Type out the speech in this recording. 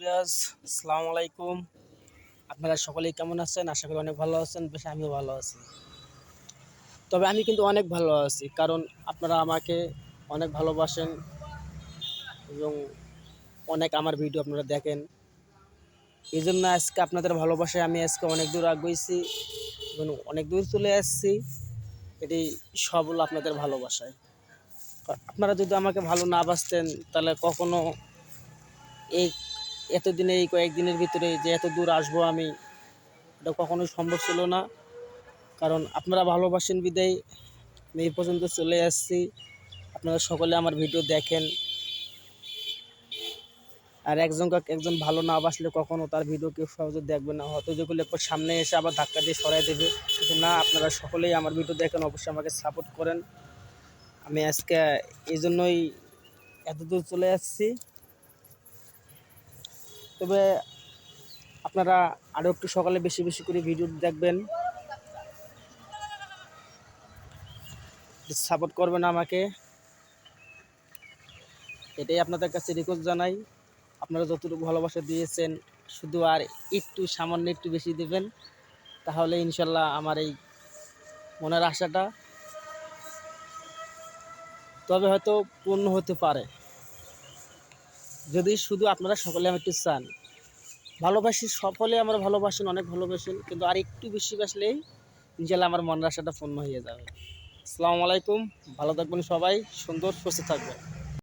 বিয়াস আসসালামু আলাইকুম। আপনারা সকলেই কেমন আছেন? আশা করি অনেক ভালো আছেন, বেশ আমিও ভালো আছি। তবে আমি কিন্তু অনেক ভালো আছি, কারণ আপনারা আমাকে অনেক ভালোবাসেন এবং অনেক আমার ভিডিও আপনারা দেখেন। এই জন্য আজকে আপনাদের ভালোবাসায় আমি আজকে অনেক দূর আগুয়েছি এবং অনেক দূর চলে আসছি। এটি সব হলো আপনাদের ভালোবাসায়। আপনারা যদি আমাকে ভালো না বাসতেন, তাহলে কখনো এই এতদিনে এই কয়েকদিনের ভিতরে যে এত দূর আসব আমি, এটা কখনোই সম্ভব ছিল না। কারণ আপনারা ভালোবাসেন বিদায়, আমি এই পর্যন্ত চলে আসছি। আপনারা সকলে আমার ভিডিও দেখেন। আর একজন একজন ভালো না বাসলে কখনো তার ভিডিও কেউ সহজে দেখবে না। হয়তো যেগুলো একবার সামনে এসে আবার ধাক্কা দিয়ে সরাই দেবে। কিন্তু না, আপনারা সকলেই আমার ভিডিও দেখেন, অবশ্যই আমাকে সাপোর্ট করেন। আমি আজকে এই জন্যই এত দূর চলে আসছি। তবে আপনারা আরও একটু সকালে বেশি বেশি করে ভিডিও দেখবেন। সাপোর্ট করবেন আমাকে। এটাই আপনাদের কাছে রিকোয়েস্ট জানাই। আপনারা যতটুকু ভালোবাসা দিয়েছেন, শুধু আর একটু সামান্য একটু বেশি দেবেন, তাহলে ইনশাল্লাহ আমার এই মনের আশাটা তবে হয়তো পূর্ণ হতে পারে। যদি শুধু আপনারা সকলে আমার একটু চান। ভালোবাসি সকলে আমার ভালোবাসেন, অনেক ভালোবাসেন, কিন্তু আর একটু বেশি বাসলেই ইনশাল্লাহ আমার মনের আশাটা পূর্ণ হয়ে যাবে। আসসালামু আলাইকুম, ভালো থাকবেন সবাই, সুন্দর, সুস্থ থাকবেন।